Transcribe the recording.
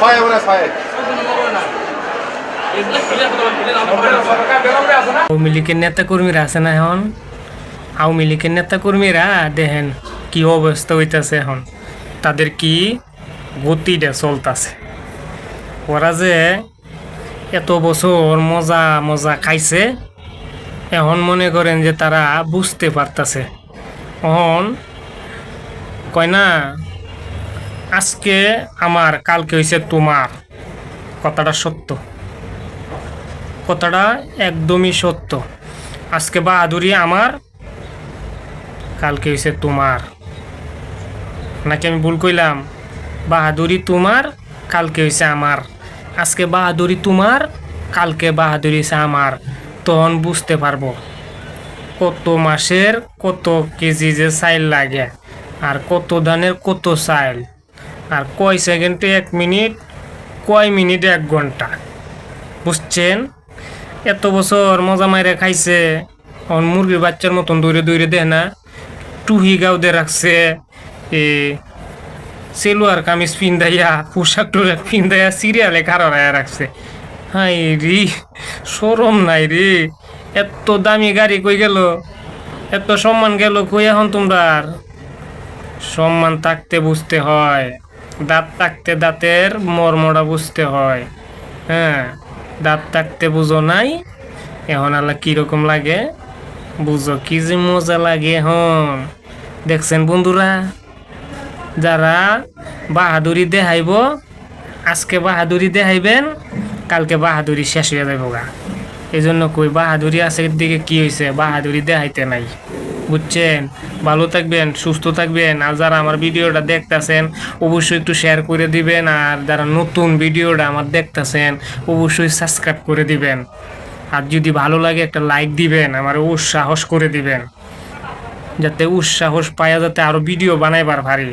ছয় আওয়ামী লীগের নেতা কর্মীরা আছে না এখন? আওয়ামী লীগের নেতা কর্মীরা দেখেন কি অবস্থা হইতাছে এখন। তাদের কি গতিটা চলতাছে। ওরা যে এত বছর মজা মজা খাইছে, এখন মনে করেন যে তারা বুঝতে পারতাছে। এখন কয় না, আজকে আমার, কালকে হয়েছে তোমার। কথাটা সত্য। কথাটা একদমই সত্য। আজকে বাহাদুরি আমার, কালকে হয়েছে তোমার। নাকি আমি ভুল কইলাম? বাহাদুরি তোমার, কালকে হয়েছে আমার। আজকে বাহাদুরি তোমার, কালকে বাহাদুরি হয়েছে আমার। তখন বুঝতে পারব। কত মাসের, কত কেজি যে চাইল লাগে, আর কত ধানের কত চাইল, আর কয় সেকেন্ডে এক মিনিট, কয় মিনিট এক ঘণ্টা। বুঝছেন? এত বছর মজা মাইরে খাইছে, অন মুরগির বাচ্চার মতন দৌড়ে দৌড়ে দেয় না, টুহি গাও গাউদে রাখছে, এ সেলুয়ার কামিজ পিন্দাইয়া, পোশাক টোশাক পিন্দাইয়া সিরিয়ালে কারড়াইয়া রাখছে। হাই রি সরম নাই রে। এত দামি গাড়ি কই গেল? এত সম্মান গেল কই এখন তোমরা আর সম্মান থাকতে বুঝতে হয়, দাঁত থাকতে দাঁতের মর্মটা বুঝতে হয় হ্যাঁ? দাঁত থাকতে বুঝো নাই, এখন আল্লাহ কীরকম লাগে? বুঝো কি যে মজা লাগে এখন। দেখছেন বন্ধুরা, যারা বাহাদুরি দেখাইব, আজকে বাহাদুরি দেখাইবেন, কালকে বাহাদুরি শেষ হয়ে যাইব গা। এই জন্য কই, বাহাদুরি আছে দিকে কি হয়েছে বাহাদুরি দেখাইতে নাই। বুঝছেন? ভালো থাকবেন, সুস্থ থাকবেন। আর যারা আমার ভিডিওটা দেখতেছেন, অবশ্যই একটু শেয়ার করে দিবেন। আর যারা নতুন ভিডিওটা আমার দেখতেছেন, অবশ্যই সাবস্ক্রাইব করে দিবেন। আর যদি ভালো লাগে, একটা লাইক দিবেন। আমার উৎসাহস করে দিবেন। যাতে উৎসাহস পাওয়া যাতে আরও ভিডিও বানাইবার পারি।